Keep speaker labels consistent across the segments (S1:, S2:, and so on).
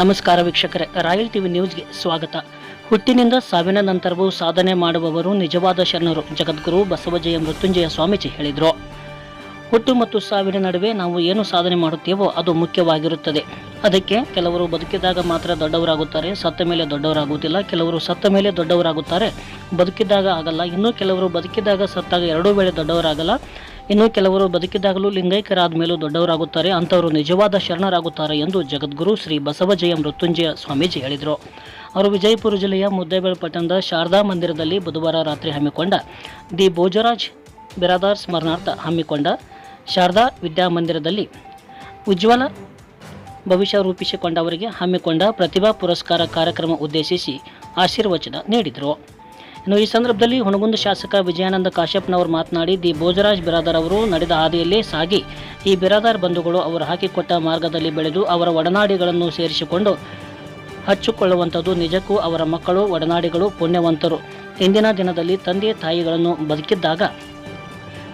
S1: ನಮಸ್ಕಾರ ವೀಕ್ಷಕರೇ, royal TV ನ್ಯೂಸ್ಗೆ ಸ್ವಾಗತ. ಹುಟ್ಟಿನಿಂದ ಸಾವಿನ ನಂತರವೂ ಸಾಧನೆ ಮಾಡುವವರು ನಿಜವಾದ ಶರಣರು, ಜಗದ್ಗುರು ಬಸವಜಯ ಮೃತ್ಯುಂಜಯ ಸ್ವಾಮೀಜಿ ಹೇಳಿದರು. ಹುಟ್ಟು ಮತ್ತು ಸಾವಿನ ನಡುವೆ ನಾವು ಏನು ಸಾಧನೆ ಮಾಡುತ್ತೇವೋ ಅದು ಮುಖ್ಯವಾಗಿರುತ್ತದೆ. ಅದಕ್ಕೆ ಕೆಲವರು ಬದುಕಿದಾಗ ಮಾತ್ರ ದೊಡ್ಡವರಾಗುತ್ತಾರೆ, ಸತ್ತ ಮೇಲೆ ದೊಡ್ಡವರಾಗುವುದಿಲ್ಲ, ಕೆಲವರು ಸತ್ತ ಮೇಲೆ ದೊಡ್ಡವರಾಗುತ್ತಾರೆ ಬದುಕಿದಾಗ ಆಗಲ್ಲ, ಇನ್ನೂ ಕೆಲವರು ಬದುಕಿದಾಗ ಸತ್ತಾಗ ಎರಡೂ ವೇಳೆ ದೊಡ್ಡವರಾಗಲ್ಲ ಇನ್ನು ಕೆಲವರು ಬದುಕಿದಾಗಲೂ ಲಿಂಗೈಕ್ಯರಾದ ಮೇಲೂ ದೊಡ್ಡವರಾಗುತ್ತಾರೆ. ಅಂಥವರು ನಿಜವಾದ ಶರಣರಾಗುತ್ತಾರೆ ಎಂದು ಜಗದ್ಗುರು ಶ್ರೀ ಬಸವಜಯ ಮೃತ್ಯುಂಜಯ ಸ್ವಾಮೀಜಿ ಹೇಳಿದರು. ಅವರು ವಿಜಯಪುರ ಜಿಲ್ಲೆಯ ಮುದ್ದೇಬೇಳ ಪಟ್ಟಣದ ಶಾರದಾ ಮಂದಿರದಲ್ಲಿ ಬುಧವಾರ ರಾತ್ರಿ ಹಮ್ಮಿಕೊಂಡ ದಿ ಭೋಜರಾಜ್ ಬಿರಾದಾರ್ ಸ್ಮರಣಾರ್ಥ ಹಮ್ಮಿಕೊಂಡ ಶಾರದಾ ವಿದ್ಯಾಮಂದಿರದಲ್ಲಿ ಉಜ್ವಲ ಭವಿಷ್ಯ ರೂಪಿಸಿಕೊಂಡವರಿಗೆ ಹಮ್ಮಿಕೊಂಡ ಪ್ರತಿಭಾ ಪುರಸ್ಕಾರ ಕಾರ್ಯಕ್ರಮ ಉದ್ದೇಶಿಸಿ ಆಶೀರ್ವಚನ ನೀಡಿದರು. ಇನ್ನು ಈ ಸಂದರ್ಭದಲ್ಲಿ ಹುಣಗುಂದ ಶಾಸಕ ವಿಜಯಾನಂದ ಕಾಶ್ಯಪ್ನವರು ಮಾತನಾಡಿ ದಿ ಭೋಜರಾಜ್ ಬಿರಾದರ್ ಅವರು ನಡೆದ ಹಾದಿಯಲ್ಲೇ ಸಾಗಿ ಈ ಬಿರಾದಾರ್ ಬಂಧುಗಳು ಅವರು ಹಾಕಿಕೊಟ್ಟ ಮಾರ್ಗದಲ್ಲಿ ಬೆಳೆದು ಅವರ ಒಡನಾಡಿಗಳನ್ನು ಸೇರಿಸಿಕೊಂಡು ಹಚ್ಚಿಕೊಳ್ಳುವಂಥದ್ದು ನಿಜಕ್ಕೂ ಅವರ ಮಕ್ಕಳು, ಒಡನಾಡಿಗಳು ಪುಣ್ಯವಂತರು. ಇಂದಿನ ದಿನದಲ್ಲಿ ತಂದೆ ತಾಯಿಗಳನ್ನು ಬದುಕಿದ್ದಾಗ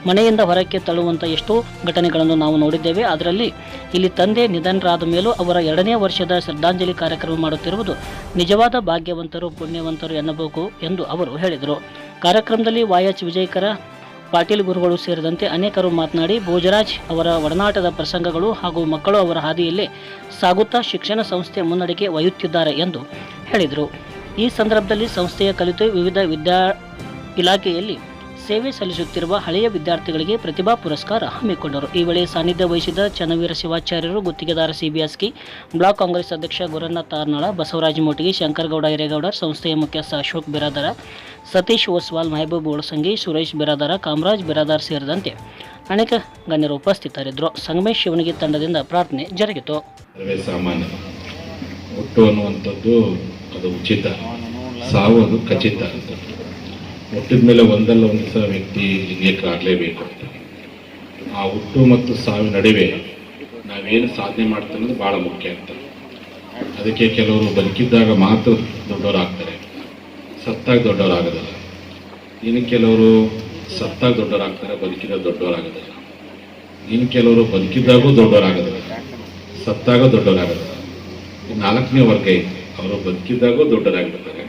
S1: ಮನೆಯಿಂದ ಹೊರಕ್ಕೆ ತಳ್ಳುವಂಥ ಎಷ್ಟೋ ಘಟನೆಗಳನ್ನು ನಾವು ನೋಡಿದ್ದೇವೆ. ಅದರಲ್ಲಿ ಇಲ್ಲಿ ತಂದೆ ನಿಧನರಾದ ಮೇಲೂ ಅವರ ಎರಡನೇ ವರ್ಷದ ಶ್ರದ್ಧಾಂಜಲಿ ಕಾರ್ಯಕ್ರಮ ಮಾಡುತ್ತಿರುವುದು ನಿಜವಾದ ಭಾಗ್ಯವಂತರು, ಪುಣ್ಯವಂತರು ಎನ್ನಬೇಕು ಎಂದು ಅವರು ಹೇಳಿದರು. ಕಾರ್ಯಕ್ರಮದಲ್ಲಿ ವಾಯ್ ಎಚ್ ವಿಜಯಕರ, ಪಾಟೀಲ್ ಗುರುಗಳು ಸೇರಿದಂತೆ ಅನೇಕರು ಮಾತನಾಡಿ, ಭೋಜರಾಜ್ ಅವರ ಒಡನಾಟದ ಪ್ರಸಂಗಗಳು ಹಾಗೂ ಮಕ್ಕಳು ಅವರ ಹಾದಿಯಲ್ಲಿ ಸಾಗುತ್ತಾ ಶಿಕ್ಷಣ ಸಂಸ್ಥೆ ಮುನ್ನಡೆಗೆ ಒಯ್ಯುತ್ತಿದ್ದಾರೆ ಎಂದು ಹೇಳಿದರು. ಈ ಸಂದರ್ಭದಲ್ಲಿ ಸಂಸ್ಥೆಯ ಕಲಿತು ವಿವಿಧ ವಿದ್ಯಾ ಇಲಾಖೆಯಲ್ಲಿ ಸೇವೆ ಸಲ್ಲಿಸುತ್ತಿರುವ ಹಳೆಯ ವಿದ್ಯಾರ್ಥಿಗಳಿಗೆ ಪ್ರತಿಭಾ ಪುರಸ್ಕಾರ ಹಮ್ಮಿಕೊಂಡರು. ಈ ವೇಳೆ ಸಾನ್ನಿಧ್ಯ ವಹಿಸಿದ ಚನ್ನವೀರ ಶಿವಾಚಾರ್ಯರು, ಗುತ್ತಿಗೆದಾರ ಸಿಬಿಎಸ್ಕಿ ಬ್ಲಾಕ್ ಕಾಂಗ್ರೆಸ್ ಅಧ್ಯಕ್ಷ ಗುರನಾಥ್ ತಾರ್ನಾಳ ಬಸವರಾಜ ಮೋಟಿಗಿ, ಶಂಕರಗೌಡ ಹಿರೇಗೌಡ, ಸಂಸ್ಥೆಯ ಮುಖ್ಯಸ್ಥ ಅಶೋಕ್ ಬಿರಾದರ, ಸತೀಶ್ ಓಸ್ವಾಲ್, ಮಹಬೂಬ್ ಒಳಸಂಗಿ ಸುರೇಶ್ ಬಿರಾದರ, ಕಾಮರಾಜ್ ಬಿರಾದಾರ್ ಸೇರಿದಂತೆ ಅನೇಕ ಗಣ್ಯರು ಉಪಸ್ಥಿತರಿದ್ದರು. ಸಂಗಮೇಶ್ ಶಿವನಿಗೆ ತಂಡದಿಂದ ಪ್ರಾರ್ಥನೆ ಜರುಗಿತು.
S2: ಹುಟ್ಟು ಅನ್ನುವಂಥದ್ದು ಅದು ಉಚಿತ. ಸಾವು ಅದು ಖಚಿತ. ಹುಟ್ಟಿದ ಮೇಲೆ ಒಂದಲ್ಲ ಒಂದು ಸಹ ವ್ಯಕ್ತಿ ಲಿಂಗಕ್ಕೆ ಆಗಲೇಬೇಕು ಅಂತ. ಆ ಹುಟ್ಟು ಮತ್ತು ಸಾವಿನ ನಡುವೆ ನಾವೇನು ಸಾಧನೆ ಮಾಡ್ತೇವೆ ಅನ್ನೋದು ಭಾಳ ಮುಖ್ಯ ಅಂತ. ಅದಕ್ಕೆ ಕೆಲವರು ಬದುಕಿದ್ದಾಗ ಮಾತ್ರ ದೊಡ್ಡವರಾಗ್ತಾರೆ. ಸತ್ತಾಗ ದೊಡ್ಡವರಾಗೋದಿಲ್ಲ. ಇನ್ನು ಕೆಲವರು ಸತ್ತಾಗ ದೊಡ್ಡವರಾಗ್ತಾರೆ, ಬದುಕಿದಾಗ ದೊಡ್ಡವರಾಗೋದಿಲ್ಲ. ಇನ್ನು ಕೆಲವರು ಬದುಕಿದ್ದಾಗೂ ದೊಡ್ಡವರಾಗೋದಿಲ್ಲ. ಸತ್ತಾಗ ದೊಡ್ಡವರಾಗೋದಿಲ್ಲ. ನಾಲ್ಕನೇ ವರ್ಗ ಇದೆ. ಅವರು ಬದುಕಿದ್ದಾಗೂ ದೊಡ್ಡವರಾಗಿರ್ತಾರೆ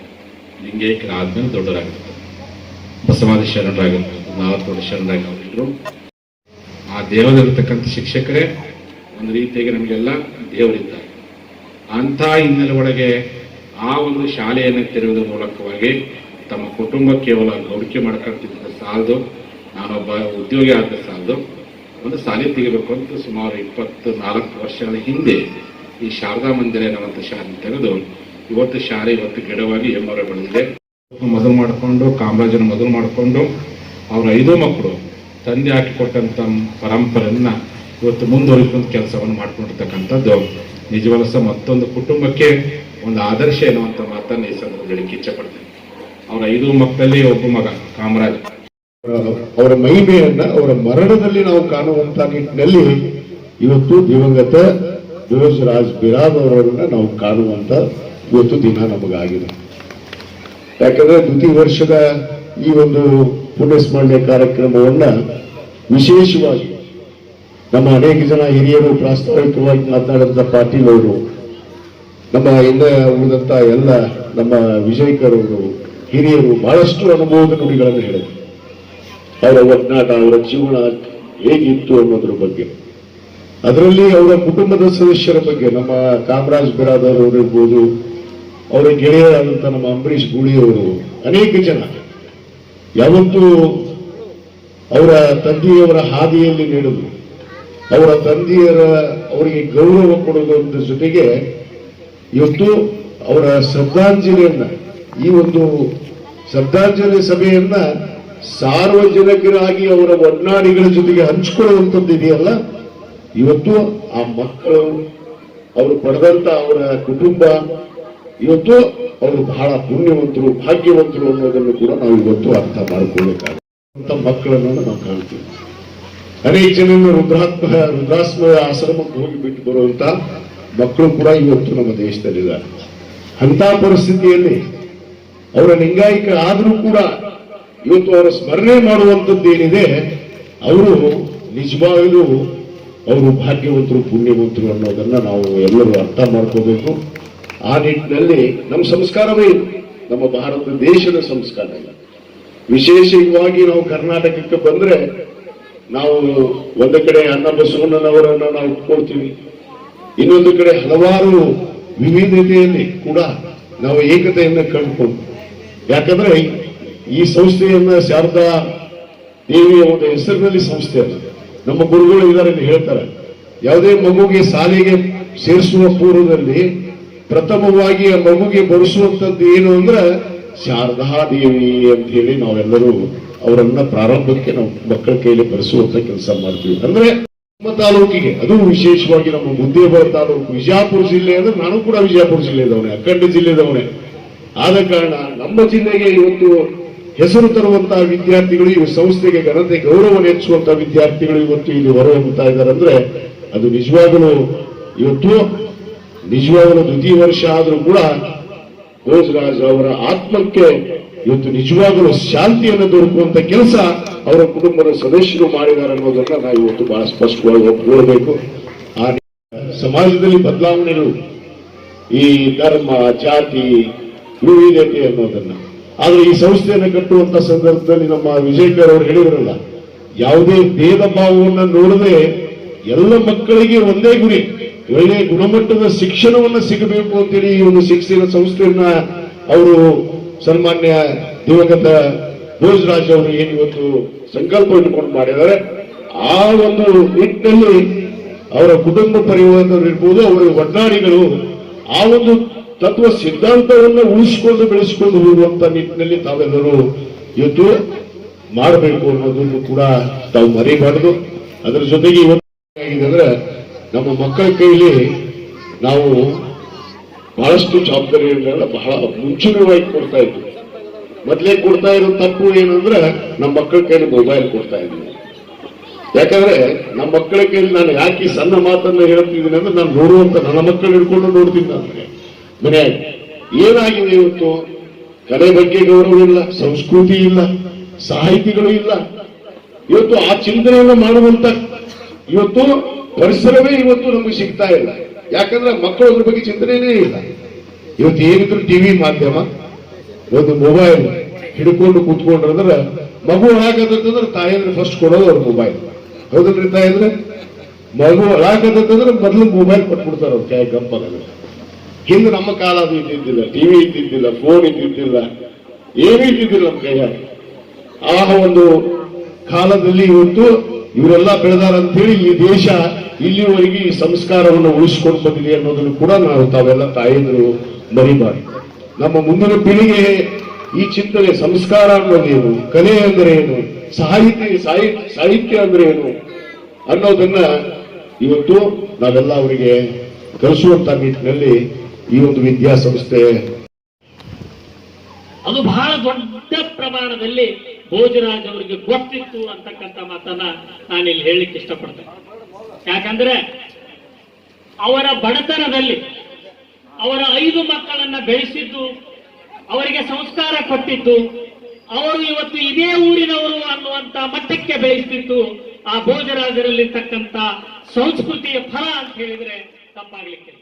S2: ಲಿಂಗೈಕ್ಯರಾದ್ಮೇಲೆ ದೊಡ್ಡವರಾಗಿರ್ತಾರೆ ಬಸವಾದಿ ಶರಣರಾಗಿರ್ಬೋದು ನಾಲ್ಕು ಶರಣರಾಗಿರ್ಬೋದು ಆ ದೇವರಲ್ಲಿರ್ತಕ್ಕಂಥ ಶಿಕ್ಷಕರೇ, ಒಂದು ರೀತಿಯಾಗಿ ನಮಗೆಲ್ಲ ದೇವರಿದ್ದಾರೆ. ಅಂಥ ಹಿನ್ನೆಲೆ ಒಳಗೆ ಆ ಒಂದು ಶಾಲೆಯನ್ನು ತೆರೆಯುವುದರ ಮೂಲಕವಾಗಿ ತಮ್ಮ ಕುಟುಂಬ ಕೇವಲ ಗೌಡಿಕೆ ಮಾಡ್ಕೊಳ್ತಿದ್ದ ಸಾಲದು, ನಾನೊಬ್ಬ ಉದ್ಯೋಗಿ ಆದ ಸಾಲದು, ಒಂದು ಸಾಲಿ ತೆಗಿಬೇಕು ಅಂತ ಸುಮಾರು ಇಪ್ಪತ್ತು ನಾಲ್ಕು ವರ್ಷಗಳ ಹಿಂದೆ ಈ ಶಾರದಾ ಮಂದಿರ ಎನ್ನುವಂಥ ಶಾಲೆ ತೆರೆದು ಇವತ್ತು ಶಾಲೆ ಇವತ್ತು ಗಿಡವಾಗಿ ಹೆಮ್ಮರ ಬೆಳೆದಿದೆ ಮೊದಲು ಮಾಡಿಕೊಂಡು ಕಾಮರಾಜನ ಮದುವೆ ಮಾಡಿಕೊಂಡು, ಅವ್ರ ಐದು ಮಕ್ಕಳು ತಂದೆ ಹಾಕಿಕೊಟ್ಟಂತ ಪರಂಪರೆಯನ್ನ ಇವತ್ತು ಮುಂದುವರಿಸುವಂತ ಕೆಲಸವನ್ನು ಮಾಡ್ಕೊಂಡಿರ್ತಕ್ಕಂಥದ್ದು ನಿಜವಲಸ ಮತ್ತೊಂದು ಕುಟುಂಬಕ್ಕೆ ಒಂದು ಆದರ್ಶ ಎನ್ನುವಂತ ಮಾತನ್ನ ಈ ಸಂದರ್ಭದಲ್ಲಿ ಇಚ್ಛೆ ಪಡ್ತೇನೆ ಅವ್ರ ಐದು ಮಕ್ಕಳಲ್ಲಿ ಒಬ್ಬ ಮಗ, ಕಾಮರಾಜ್.
S3: ಅವರ ಮಹಿಮೆಯನ್ನ ಅವರ ಮರಣದಲ್ಲಿ ನಾವು ಕಾಣುವಂತ ನಿಟ್ಟಿನಲ್ಲಿ ಇವತ್ತು ದಿವಂಗತ ರಾಜ್ ಬಿರಾದ್ ಅವರನ್ನ ನಾವು ಕಾಣುವಂತ ಇವತ್ತು ದಿನ ನಮಗಾಗಿದೆ. ಯಾಕಂದ್ರೆ ದ್ವಿತೀಯ ವರ್ಷದ ಈ ಒಂದು ಪುಣ್ಯಸ್ಮರಣೆ ಕಾರ್ಯಕ್ರಮವನ್ನ ವಿಶೇಷವಾಗಿ ನಮ್ಮ ಅನೇಕ ಜನ ಹಿರಿಯರು ಪ್ರಾಸ್ತಾವಿಕವಾಗಿ ಮಾತನಾಡಿದಂಥ ಪಾಟೀಲ್ ಅವರು ನಮ್ಮ ಹಿಂದೆ ಉಳಿದಂತ ಎಲ್ಲ ನಮ್ಮ ವಿಜಯಕರ್ ಹಿರಿಯರು ಬಹಳಷ್ಟು ಅನುಭವದ ನುಡಿಗಳನ್ನು ಹೇಳಿದರು. ಅವರ ಒಗ್ನಾಟ, ಅವರ ಜೀವನ ಹೇಗಿತ್ತು ಅನ್ನೋದ್ರ ಬಗ್ಗೆ. ಅದರಲ್ಲಿ ಅವರ ಕುಟುಂಬದ ಸದಸ್ಯರ ಬಗ್ಗೆ, ನಮ್ಮ ಕಾಮರಾಜ್ ಬಿರಾದರ್ ಅವರು ಇರ್ಬೋದು ಅವರ ಗೆಳೆಯರಾದಂಥ ನಮ್ಮ ಅಂಬರೀಷ್ ಗೂಳಿಯವರು ಅನೇಕ ಜನ. ಯಾವತ್ತೂ ಅವರ ತಂದೆಯವರ ಹಾದಿಯಲ್ಲಿ ನಡೆದು, ಅವರ ತಂದೆಯರ ಅವರಿಗೆ ಗೌರವ ಕೊಡುವುದರ ಜೊತೆಗೆ ಇವತ್ತು ಅವರ ಶ್ರದ್ಧಾಂಜಲಿಯನ್ನ, ಈ ಒಂದು ಶ್ರದ್ಧಾಂಜಲಿ ಸಭೆಯನ್ನ ಸಾರ್ವಜನಿಕರಾಗಿ ಅವರ ಒಡನಾಡಿಗಳ ಜೊತೆಗೆ ಹಂಚಿಕೊಳ್ಳುವಂಥದ್ದು ಇದೆಯಲ್ಲ? ಇವತ್ತು ಆ ಮಕ್ಕಳು, ಅವರು ಪಡೆದಂತ ಅವರ ಕುಟುಂಬ ಇವತ್ತು ಅವರು ಬಹಳ ಪುಣ್ಯವಂತರು, ಭಾಗ್ಯವಂತರು ಅನ್ನೋದನ್ನು ಕೂಡ ನಾವು ಇವತ್ತು ಅರ್ಥ ಮಾಡಿಕೊಳ್ಳಬೇಕಾಗುತ್ತೆ ಮಕ್ಕಳನ್ನು ನಾವು ಕಾಣ್ತೀವಿ ಅನೇಕ ಜನ ರುದ್ರಾತ್ಮ ರುದ್ರಾಸ್ಮ ಆಶ್ರಮಕ್ಕೆ ಹೋಗಿ ಬಿಟ್ಟು ಬರುವಂತ ಮಕ್ಕಳು ಕೂಡ ಇವತ್ತು ನಮ್ಮ ದೇಶದಲ್ಲಿದ್ದಾರೆ. ಅಂತ ಪರಿಸ್ಥಿತಿಯಲ್ಲಿ ಅವರ ಲಿಂಗಾಯಿಕ ಆದರೂ ಕೂಡ ಇವತ್ತು ಅವರ ಸ್ಮರಣೆ ಮಾಡುವಂಥದ್ದು ಏನಿದೆ, ಅವರು ನಿಜವಾಗಲೂ ಅವರು ಭಾಗ್ಯವಂತರು, ಪುಣ್ಯವಂತರು ಅನ್ನೋದನ್ನ ನಾವು ಎಲ್ಲರೂ ಅರ್ಥ ಮಾಡ್ಕೋಬೇಕು. ಆ ನಿಟ್ಟಿನಲ್ಲಿ ನಮ್ಮ ಸಂಸ್ಕಾರವೇ ಇದು. ನಮ್ಮ ಭಾರತ ದೇಶದ ಸಂಸ್ಕಾರ ಇಲ್ಲ ವಿಶೇಷವಾಗಿ ನಾವು ಕರ್ನಾಟಕಕ್ಕೆ ಬಂದ್ರೆ ನಾವು ಒಂದು ಕಡೆ ಅನ್ನ ಬಸವಣ್ಣನವರನ್ನ ನಾವು ಉಟ್ಕೊಳ್ತೀವಿ ಇನ್ನೊಂದು ಕಡೆ ಹಲವಾರು ವಿವಿಧತೆಯಲ್ಲಿ ಕೂಡ ನಾವು ಏಕತೆಯನ್ನು ಕಂಡುಕೊಂಡು ಯಾಕಂದ್ರೆ ಈ ಸಂಸ್ಥೆಯನ್ನ ಶಾರದಾ ದೇವಿಯ ಒಂದು ಹೆಸರಿನಲ್ಲಿ ಸಂಸ್ಥೆ ಅಲ್ಲ ನಮ್ಮ ಗುರುಗಳು ಇದಾರೆ ಹೇಳ್ತಾರೆ, ಯಾವುದೇ ಮಗುಗೆ ಶಾಲೆಗೆ ಸೇರಿಸುವ ಪೂರ್ವದಲ್ಲಿ ಪ್ರಥಮವಾಗಿ ಆ ಮಗುಗೆ ಬರೆಸುವಂತದ್ದು ಏನು ಅಂದ್ರೆ ಶಾರದಾ ದೇವಿ ಅಂತ ಹೇಳಿ ನಾವೆಲ್ಲರೂ ಅವರನ್ನ ಪ್ರಾರಂಭಕ್ಕೆ ನಾವು ಮಕ್ಕಳ ಕೈಲಿ ಬರೆಸುವಂತ ಕೆಲಸ ಮಾಡ್ತೀವಿ. ಅಂದ್ರೆ ನಮ್ಮ ತಾಲೂಕಿಗೆ, ಅದು ವಿಶೇಷವಾಗಿ ನಮ್ಮ ಮುದ್ದೇಬರ ತಾಲೂಕು ವಿಜಯಪುರ ಜಿಲ್ಲೆ ಅಂದ್ರೆ ನಾನು ಕೂಡ ವಿಜಯಪುರ ಜಿಲ್ಲೆದವನೇ, ಅಖಂಡ ಜಿಲ್ಲೆದವನೇ. ಆದ ಕಾರಣ ನಮ್ಮ ಜಿಲ್ಲೆಗೆ ಇವತ್ತು ಹೆಸರು ತರುವಂತಹ ವಿದ್ಯಾರ್ಥಿಗಳು ಈ ಸಂಸ್ಥೆಗೆ ಘನತೆ ಗೌರವ ಹೆಚ್ಚುವಂತಹ ವಿದ್ಯಾರ್ಥಿಗಳು ಇವತ್ತು ಇಲ್ಲಿ ಹೊರಹೊಮ್ಮುತ್ತಾ ಇದ್ದಾರೆ. ಅಂದ್ರೆ ಅದು ನಿಜವಾಗಲೂ ಇವತ್ತು ನಿಜವಾಗಲೂ ದ್ವಿತೀಯ ವರ್ಷ ಆದರೂ ಕೂಡ ಭೋಜರಾಜ್ ಅವರ ಆತ್ಮಕ್ಕೆ ಇವತ್ತು ನಿಜವಾಗಲೂ ಶಾಂತಿಯನ್ನು ದೊರಕುವಂತ ಕೆಲಸ ಅವರ ಕುಟುಂಬದ ಸದಸ್ಯರು ಮಾಡಿದ್ದಾರೆ ಅನ್ನೋದನ್ನ ನಾವು ಇವತ್ತು ಬಹಳ ಸ್ಪಷ್ಟವಾಗಿ ಒಪ್ಪಿಕೊಳ್ಳಬೇಕು ಆ ಸಮಾಜದಲ್ಲಿ ಬದಲಾವಣೆಗಳು, ಈ ಧರ್ಮ, ಜಾತಿ, ವಿವಿಧತೆ ಅನ್ನೋದನ್ನ. ಆದ್ರೆ ಈ ಸಂಸ್ಥೆಯನ್ನು ಕಟ್ಟುವಂತ ಸಂದರ್ಭದಲ್ಲಿ ನಮ್ಮ ವಿಜಯಕರ್ ಅವರು ಹೇಳಿದ್ರಲ್ಲ, ಯಾವುದೇ ಭೇದ ಭಾವವನ್ನು ನೋಡದೆ ಎಲ್ಲ ಮಕ್ಕಳಿಗೆ ಒಂದೇ ಗುರಿ. ಒಳ್ಳೆಯ ಗುಣಮಟ್ಟದ ಶಿಕ್ಷಣವನ್ನು ಸಿಗಬೇಕು ಅಂತೇಳಿ ಈ ಒಂದು ಶಿಕ್ಷಣ ಸಂಸ್ಥೆಯನ್ನ ಅವರು ಸನ್ಮಾನ್ಯ ದಿವಂಗತ ಭೋಜರಾಜ್ ಅವರು ಏನು ಇವತ್ತು ಸಂಕಲ್ಪ ಇಟ್ಕೊಂಡು ಮಾಡಿದ್ದಾರೆ. ಆ ಒಂದು ನಿಟ್ಟಿನಲ್ಲಿ ಅವರ ಕುಟುಂಬ ಪರಿವಾರದವರು ಇರ್ಬೋದು, ಅವರ ಒಡ್ನಾಡಿಗಳು ಆ ಒಂದು ತತ್ವ ಸಿದ್ಧಾಂತವನ್ನು ಉಳಿಸಿಕೊಂಡು ಬೆಳೆಸಿಕೊಂಡು ಹೋಗುವಂತ ನಿಟ್ಟಿನಲ್ಲಿ ತಾವೆಲ್ಲರೂ ಇವತ್ತು ಮಾಡಬೇಕು ಅನ್ನೋದನ್ನು ಕೂಡ ತಾವು ಮರೆಯಬಾರದು. ಅದರ ಜೊತೆಗೆ ಇವತ್ತು ಅಂದ್ರೆ ನಮ್ಮ ಮಕ್ಕಳ ಕೈಲಿ ನಾವು ಬಹಳಷ್ಟು ಜವಾಬ್ದಾರಿಗಳನ್ನ ಬಹಳ ಮುಂಚೂಣಿಯಾಗಿ ಕೊಡ್ತಾ ಇದ್ವಿ. ಮೊದಲೇ ಕೊಡ್ತಾ ಇರೋ ತಪ್ಪು ಏನಂದ್ರೆ ನಮ್ಮ ಮಕ್ಕಳ ಕೈಲಿ ಮೊಬೈಲ್ ಕೊಡ್ತಾ ಇದ್ವಿ. ಯಾಕಂದ್ರೆ ನಮ್ಮ ಮಕ್ಕಳ ಕೈಲಿ ನಾನು ಯಾಕೆ ಸಣ್ಣ ಮಾತನ್ನ ಹೇಳ್ತಿದ್ದೀನಿ ಅಂದ್ರೆ ನಾನು ನೋಡುವಂತ ನನ್ನ ಮಕ್ಕಳು ಹಿಡ್ಕೊಂಡು ನೋಡ್ತೀನಿ ಅಂದ್ರೆ. ಮನೆ, ಏನಾಗಿದೆ ಇವತ್ತು? ಕಲೆ ಬಗ್ಗೆ ಗೌರವ ಇಲ್ಲ, ಸಂಸ್ಕೃತಿ ಇಲ್ಲ, ಸಾಹಿತಿಗಳು ಇಲ್ಲ. ಇವತ್ತು ಆ ಚಿಂತನೆಯನ್ನು ಮಾಡುವಂತ, ಇವತ್ತು ಪರಿಸರವೇ ಇವತ್ತು ನಮಗೆ ಸಿಗ್ತಾ ಇಲ್ಲ. ಯಾಕಂದ್ರೆ ಮಕ್ಕಳು ಅದ್ರ ಬಗ್ಗೆ ಚಿಂತನೆನೇ ಇಲ್ಲ. ಇವತ್ತು ಏನಿದ್ರು ಟಿವಿ ಮಾಧ್ಯಮ ಒಂದು ಮೊಬೈಲ್ ಹಿಡ್ಕೊಂಡು ಕೂತ್ಕೊಂಡ್ರಂದ್ರೆ ಮಗು ಹಾಕದಂತಂದ್ರೆ ತಾಯಂದ್ರೆ ಫಸ್ಟ್ ಕೊಡೋದು ಅವ್ರ ಮೊಬೈಲ್ ಹೌದಲ್ರಿ ತಾಯಂದ್ರೆ? ಮಗು ಹಾಕದಂತಂದ್ರೆ ಮೊದಲು ಮೊಬೈಲ್ ಕೊಟ್ಬಿಡ್ತಾರೆ ಅವ್ರ ಕೈ ಗಂಪಾಗಲ್ಲ ಹಿಂದೆ ನಮ್ಮ ಕಾಲ ಅದು ಇದ್ದಿದ್ದಿಲ್ಲ. ಟಿವಿ ಇದ್ದಿದ್ದಿಲ್ಲ ಫೋನ್ ಇದ್ದಿದ್ದಿಲ್ಲ. ಏನೂ ಇದ್ದಿದ್ದಿಲ್ಲ ನಮ್ಮ ಕೈಯಾಗ. ಆ ಒಂದು ಕಾಲದಲ್ಲಿ ಇವತ್ತು ಇವರೆಲ್ಲ ಬೆಳೆದಾರಂತೇಳಿ ಈ ದೇಶ ಇಲ್ಲಿವರೆಗೆ ಈ ಸಂಸ್ಕಾರವನ್ನು ಉಳಿಸಿಕೊಂಡು ಬಂದಿದೆ ಅನ್ನೋದನ್ನು ಕೂಡ ನಾವು ತಾವೆಲ್ಲ ತಾಯಂದರು ಮರಿಬಾರ್ದು. ನಮ್ಮ ಮುಂದಿನ ಪೀಳಿಗೆ ಈ ಚಿಂತನೆ ಸಂಸ್ಕಾರ ಅನ್ನೋದೇನು ಕಲೆ ಅಂದ್ರೆ ಏನು? ಸಾಹಿತ್ಯ ಸಾಹಿತ್ಯ ಅಂದ್ರೆ ಏನು? ಅನ್ನೋದನ್ನ ಇವತ್ತು ನಾವೆಲ್ಲ ಅವರಿಗೆ ಕಲಿಸುವಂತ ನಿಟ್ಟಿನಲ್ಲಿ ಈ ಒಂದು ವಿದ್ಯಾಸಂಸ್ಥೆ
S4: ಅದು ಬಹಳ ದೊಡ್ಡ ಪ್ರಮಾಣದಲ್ಲಿ ಭೋಜರಾಜ್ ಅವರಿಗೆ ಗೊತ್ತಿತ್ತು ಅಂತಕ್ಕಂಥ ಮಾತನ್ನ ನಾನು ಇಲ್ಲಿ ಹೇಳಲಿಕ್ಕೆ ಇಷ್ಟಪಡ್ತೇನೆ. ಯಾಕಂದ್ರೆ ಅವರ ಬಡತನದಲ್ಲಿ ಅವರ ಐದು ಮಕ್ಕಳನ್ನ ಬೆಳೆಸಿದ್ದು, ಅವರಿಗೆ ಸಂಸ್ಕಾರ ಕೊಟ್ಟಿದ್ದು, ಅವರು ಇವತ್ತು ಇದೇ ಊರಿನವರು ಅನ್ನುವಂತ ಮಟ್ಟಕ್ಕೆ ಬೆಳೆಸ್ತಿತ್ತು, ಆ ಭೋಜರಾಜರಲ್ಲಿರ್ತಕ್ಕಂಥ ಸಂಸ್ಕೃತಿಯ ಫಲ ಅಂತ ಹೇಳಿದ್ರೆ ತಪ್ಪಾಗ್ಲಿಕ್ಕಿಲ್ಲ.